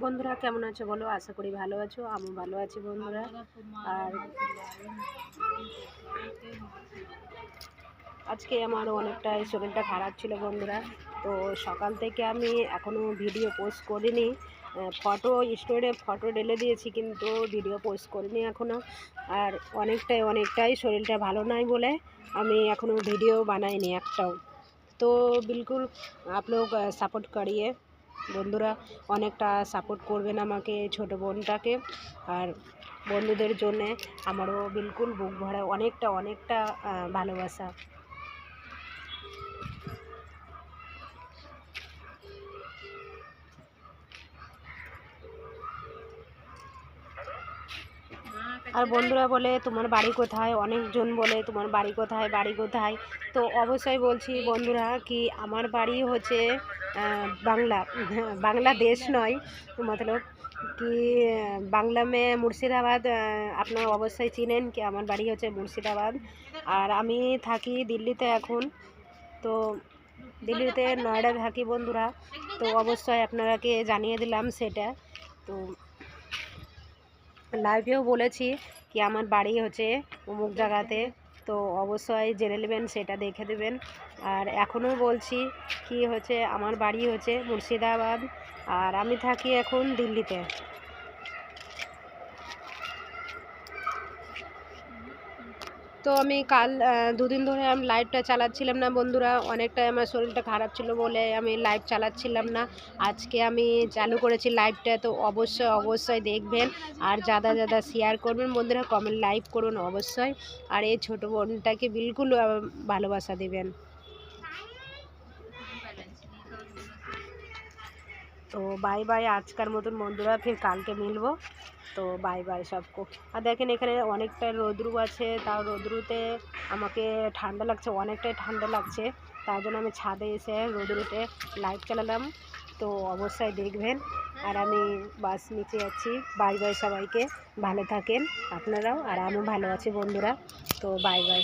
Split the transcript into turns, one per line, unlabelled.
বন্ধুরা কেমন আছো বলো আশা করি ভালো আছো আমি ভালো আছি বন্ধুরা আর আজকে আমার অনেকটাই শরীরটা খারাপ ছিল বন্ধুরা তো সকাল থেকে আমি এখনও ভিডিও পোস্ট করিনি ফটো স্টোরে ফটো ঢেলে দিয়েছি কিন্তু ভিডিও পোস্ট করিনি এখনও আর অনেকটাই অনেকটাই শরীরটা ভালো নাই বলে আমি এখনও ভিডিও বানাইনি একটাও তো বিলকুল आप लोग সাপোর্ট করিয়ে বন্ধুরা অনেকটা সাপোর্ট করবেন আমাকে ছোট বোনটাকে। আর বন্ধুদের জন্যে আমারও বিলকুল বুক ভরা, অনেকটা অনেকটা ভালোবাসা। আর বন্ধুরা বলে, তোমার বাড়ি কোথায়? অনেকজন বলে, তোমার বাড়ি কোথায়? বাড়ি কোথায়? তো অবশ্যই বলছি বন্ধুরা কি আমার বাড়ি হচ্ছে বাংলা, বাংলাদেশ নয়, মতলব কি বাংলা মে মুর্শিদাবাদ আপনারা অবশ্যই চিনেন কি আমার বাড়ি হচ্ছে মুর্শিদাবাদ। আর আমি থাকি দিল্লিতে এখন, তো দিল্লিতে নয়ডা থাকি বন্ধুরা, তো অবশ্যই আপনারাকে জানিয়ে দিলাম সেটা। তো লাইভেও বলেছি কি আমার বাড়ি হচ্ছে অমুক জায়গাতে তো অবশ্যই জেনে নেবেন, সেটা দেখে দেবেন। আর এখনও বলছি কি হচ্ছে, আমার বাড়ি হচ্ছে মুর্শিদাবাদ। আর আমি থাকি এখন দিল্লিতে। তো আমি কাল দুদিন ধরে আমি লাইভটা চালাচ্ছিলাম না বন্ধুরা। অনেকটাই আমার শরীরটা খারাপ ছিল বলে আমি লাইভ চালাচ্ছিলাম না। আজকে আমি চালু করেছি লাইভটা তো অবশ্যই অবশ্যই দেখবেন। আর যাদা যাদা শেয়ার করবেন বন্ধুরা কমেন্ট লাইভ করুন অবশ্যই। আর এই ছোটো বোনটাকে বিলকুল ভালোবাসা দেবেন। তো বাই বাই আজকার মতন বন্ধুরা, ফির কালকে মিলবো। তো বাই বাই সবকো। আর দেখেন এখানে অনেকটা রোদ্রু আছে, তাও রোদ্রুতে আমাকে ঠান্ডা লাগছে, অনেকটাই ঠান্ডা লাগছে। তার জন্য আমি ছাদে এসে রোদ্রুতে লাইট চালালাম। তো অবশ্যই দেখবেন। আর আমি বাস নিচে যাচ্ছি বাই বাই সবাইকে। ভালো থাকেন আপনারাও। আর আমিও ভালো আছি বন্ধুরা। তো বাই বাই